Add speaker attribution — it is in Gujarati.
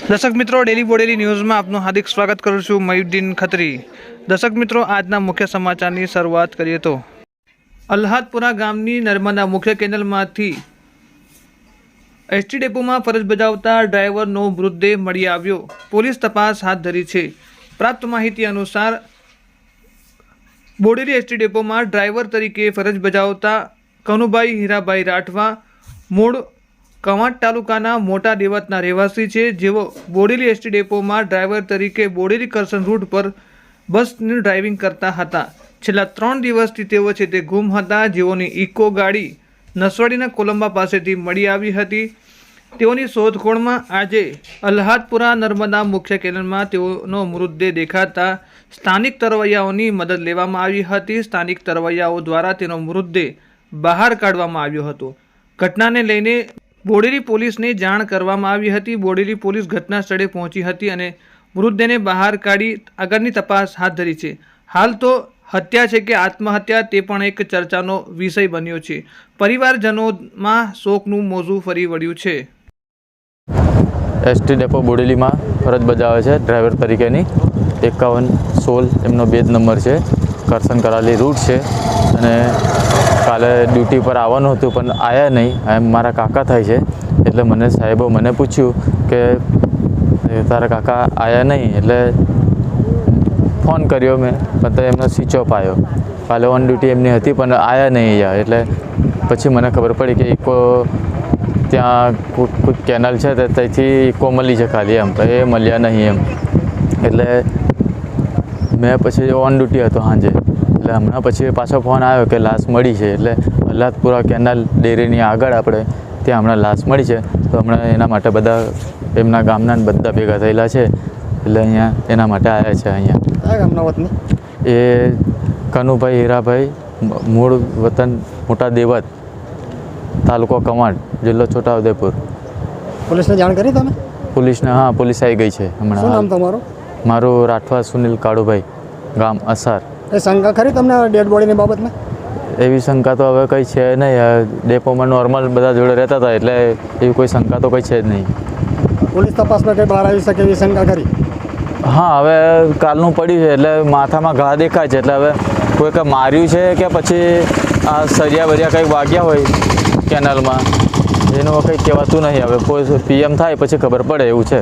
Speaker 1: દર્શક મિત્રો ડેલી બોડેલી ન્યૂઝમાં આપનું હાર્દિક સ્વાગત કરું છું મયુદ્દીન ખત્રી. દર્શક મિત્રો, આજના મુખ્ય સમાચારની શરૂઆત કરીએ તો. અલ્હાદપુરા ગામની નર્મદા મુખ્ય કેનલમાંથી એસટી ડેપોમાં ફરજ બજાવતા ડ્રાઈવરનો મૃતદેહ મળી આવ્યો. પોલીસ તપાસ હાથ ધરી છે. પ્રાપ્ત માહિતી અનુસાર, બોડેલી એસટી ડેપોમાં ડ્રાઈવર તરીકે ફરજ બજાવતા કનુભાઈ હીરાભાઈ રાઠવા, મૂળ કવાંટ તાલુકાના મોટા દેવતના રહેવાસી છે. જેઓ બોડેલી એસટી ડેપોમાં ડ્રાઈવર તરીકે બોડેલી કરસન રૂટ પર બસનું ડ્રાઇવિંગ કરતા હતા. છેલ્લા ત્રણ દિવસથી તેઓ છે તે ગુમ હતા. જેઓની ઇકો ગાડી નસવાડીના કોલંબા પાસેથી મળી આવી હતી. તેઓની શોધખોળમાં આજે અલ્હાદપુરા નર્મદા મુખ્ય કેન્દ્રમાં તેઓનો મૃતદેહ દેખાતા સ્થાનિક તરવૈયાઓની મદદ લેવામાં આવી હતી. સ્થાનિક તરવૈયાઓ દ્વારા તેનો મૃતદેહ બહાર કાઢવામાં આવ્યો હતો. ઘટનાને લઈને બોડેલી પોલીસને જાણ કરવામાં આવી હતી. બોડેલી પોલીસ ઘટના સ્થળે પહોંચી હતી અને મૃતદેહને બહાર કાઢી આગળની તપાસ હાથ ધરી છે. હાલ તો હત્યા છે કે આત્મહત્યા તે પણ એક ચર્ચાનો વિષય બન્યો છે. પરિવારજનોમાં શોકનું મોજું ફરી વળ્યું છે.
Speaker 2: એસટી ડેપો બોડેલીમાં ફરજ બજાવે છે ડ્રાઈવર તરીકેની. એકાવન સોળ એમનો બે જ નંબર છે. કરસન કરાલી રૂટ છે અને કાલે ડ્યુટી પર આવવાનું હતું, પણ આવ્યા નહીં. એમ મારા કાકા થાય છે. એટલે મને સાહેબો મને પૂછ્યું કે તારા કાકા આવ્યા નહીં? એટલે ફોન કર્યો મેં. પણ તો એમનો સ્વિચ ઓફ આવ્યો કાલે ઓન ડ્યુટી એમની હતી, પણ આવ્યા નહીં અહીંયા એટલે પછી મને ખબર પડી કે ઇકો ત્યાં કોઈ કેનાલ છે, તે ત્યાંથી ઇકો મળી છે ખાલી એમ. તો એ મળ્યા નહીં એમ. એટલે મેં પછી ઓન ડ્યુટી હતો સાંજે. એટલે હમણાં પછી પાછો ફોન આવ્યો કે લાશ મળી છે એટલે અલ્હાદપુરા કેનાલ ડેરીની આગળ આપણે ત્યાં હમણાં લાશ મળી છે. તો હમણાં એના માટે બધા એમના ગામના બધા ભેગા થયેલા છે. એટલે અહીંયા એના માટે આવ્યા છે અહીંયા.
Speaker 3: કયા ગામના વતની?
Speaker 2: એ કનુભાઈ હીરાભાઈ મૂળ વતન મોટા દેવત તાલુકો કમાડ જિલ્લો છોટાઉદેપુર.
Speaker 3: પોલીસને જાણ કરી તમે?
Speaker 2: પોલીસને હા પોલીસ આવી ગઈ છે
Speaker 3: હમણાં. નામ તમારું?
Speaker 2: મારું રાઠવા સુનિલ કાળુભાઈ ગામ અસાર.
Speaker 3: એ શંકા ખરી તમને ડેડ બોડીની બાબતમાં?
Speaker 2: એવી શંકા તો હવે કંઈ છે નહીં. ડેપોમાં નોર્મલ બધા જોડે રહેતા હતા એટલે એવી કોઈ શંકા તો કંઈ છે જ નહીં.
Speaker 3: પોલીસ તપાસમાં કંઈ બહાર આવી શકે એવી શંકા ખરી?
Speaker 2: હા હવે કાલનું પડ્યું છે એટલે માથામાં ઘા દેખાય છે. એટલે હવે કોઈ કંઈ માર્યું છે કે પછી આ સરિયા બરિયા કંઈક વાગ્યા હોય કેનાલમાં? એનું કંઈ કહેવાતું નહીં. હવે કોઈ પીએમ થાય પછી ખબર પડે એવું છે.